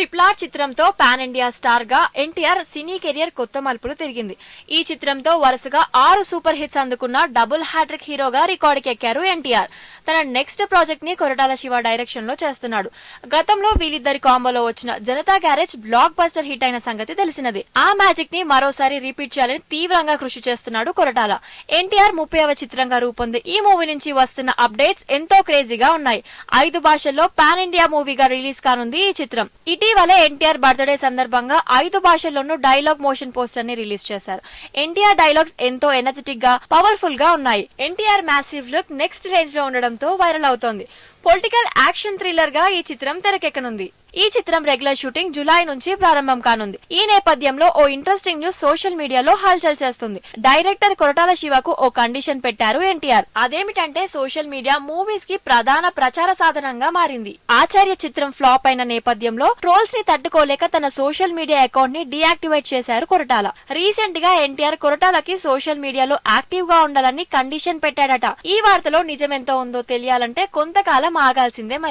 Triple R చిత్రంతో pan India స్టార్గా NTR సినీ career కొత్త మలుపులు తిరిగింది. ఈ చిత్రంతో వరుసగా ఆరు సూపర్ హిట్స్ అందుకున్న డబుల్ హ్యాట్రిక్ హీరోగా రికార్డుకి ఎక్కారు ఎన్టీఆర్. తన నెక్స్ట్ ప్రాజెక్ట్ని కొరటాల శివ డైరెక్షన్లో చేస్తున్నాడు. గతంలో వీళ్ళిద్దరి కాంబోలో వచ్చిన Janatha garage blockbuster hit అయిన సంగతి తెలిసినది. ఆ మ్యాజిక్ని మరోసారి రిపీట్ చేయాలని తీవ్రంగా కృషి చేస్తున్నాడు కొరటాల. ఎన్టీఆర్ ముప్పైవ చిత్రంగా రూపొంది. ఈ మూవీ నుంచి వస్తున్న అప్డేట్స్ ఎంతో క్రేజీగా ఉన్నాయి. ఐదు భాషల్లో పాన్ ఇండియా మూవీగా రిలీజ్ కానుంది ఈ చిత్రం. ఇటీవలే ఎన్టీఆర్ బర్త్డే సందర్భంగా ఐదు భాషల్లోనూ డైలాగ్ మోషన్ పోస్టర్ని రిలీజ్ చేశారు. ఎన్టీఆర్ డైలాగ్స్ ఎంతో ఎనర్జెటిక్గా పవర్ఫుల్గా ఉన్నాయి. ఎన్టీఆర్ మ్యాసివ్ లుక్ నెక్స్ట్ రేంజ్లో ఉండడం ఉండడంతో వైరల్ అవుతోంది. పొలిటికల్ యాక్షన్ థ్రిల్లర్గా ఈ చిత్రం తెరకెక్కనుంది. ఈ చిత్రం రెగ్యులర్ షూటింగ్ జులై నుంచి ప్రారంభం కానుంది. ఈ నేపథ్యంలో ఓ ఇంట్రెస్టింగ్ న్యూస్ సోషల్ మీడియాలో హల్చల్ చేస్తుంది. డైరెక్టర్ కొరటాల శివకు ఓ కండిషన్ పెట్టారు ఎన్టీఆర్. అదేమిటంటే సోషల్ మీడియా మూవీస్కి ప్రధాన ప్రచార సాధనంగా మారింది. ఆచార్య చిత్రం ఫ్లాప్ అయిన నేపథ్యంలో ట్రోల్స్ని తట్టుకోలేక తన సోషల్ మీడియా అకౌంట్ని డీయాక్టివేట్ చేశారు కొరటాల. రీసెంట్గా ఎన్టీఆర్ కొరటాలకి సోషల్ మీడియాలో యాక్టివ్గా ఉండాలని కండిషన్ పెట్టాడట. ఈ వార్తలో నిజమెంతో ఉందో తెలియాలంటే కొంతకాలం ఆగాల్సిందే మరి.